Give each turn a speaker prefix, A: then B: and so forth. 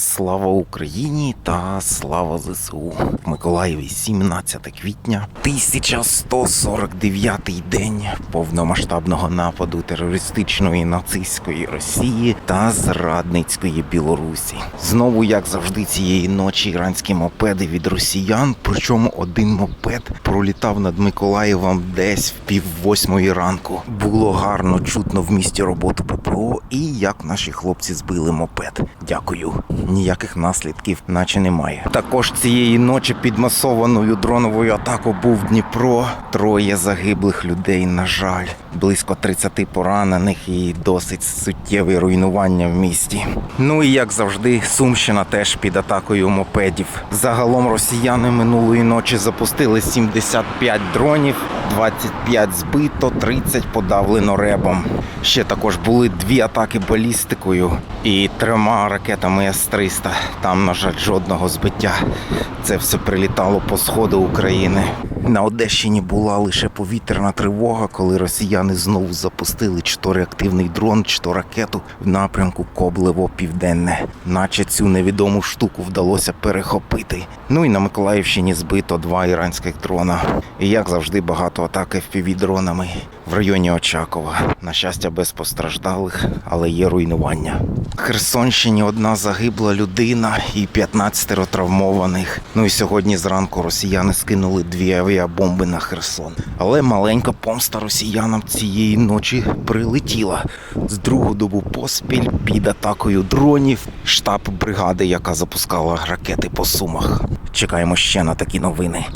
A: Слава Україні та слава ЗСУ. В Миколаєві 17 квітня, 1149 день повномасштабного нападу терористичної нацистської Росії та зрадницької Білорусі. Знову, як завжди, цієї ночі іранські мопеди від росіян, причому один мопед пролітав над Миколаєвом десь в пів восьмої ранку. Було гарно чутно в місті роботу ППО і як наші хлопці збили мопед. Дякую. Ніяких наслідків, наче немає. Також цієї ночі під масованою дроновою атакою був Дніпро. Троє загиблих людей, на жаль, близько 30 поранених і досить суттєве руйнування в місті. Ну і як завжди, Сумщина теж під атакою мопедів. Загалом росіяни минулої ночі запустили 75 дронів, 25 збито, 30 подавлено ребом. Ще також були дві атаки балістикою і трьома ракетами С-300. Там, на жаль, жодного збиття. Це все прилітало по сходу України. На Одещині була лише повітряна тривога, коли росіяни знову запустили чи то реактивний дрон, чи то ракету в напрямку Коблево Південне. Наче цю невідому штуку вдалося перехопити. Ну і на Миколаївщині збито два іранських дрона. І як завжди, багато атак fpv дронами в районі Очакова. На щастя, без постраждалих, але є руйнування. Херсонщині одна загибла людина і 15 травмованих. Ну і сьогодні зранку росіяни скинули дві авіабомби на Херсон. Але маленька помста росіянам цієї ночі прилетіла з другу добу поспіль під атакою дронів штаб бригади, яка запускала ракети по сумах. Чекаємо ще на такі новини.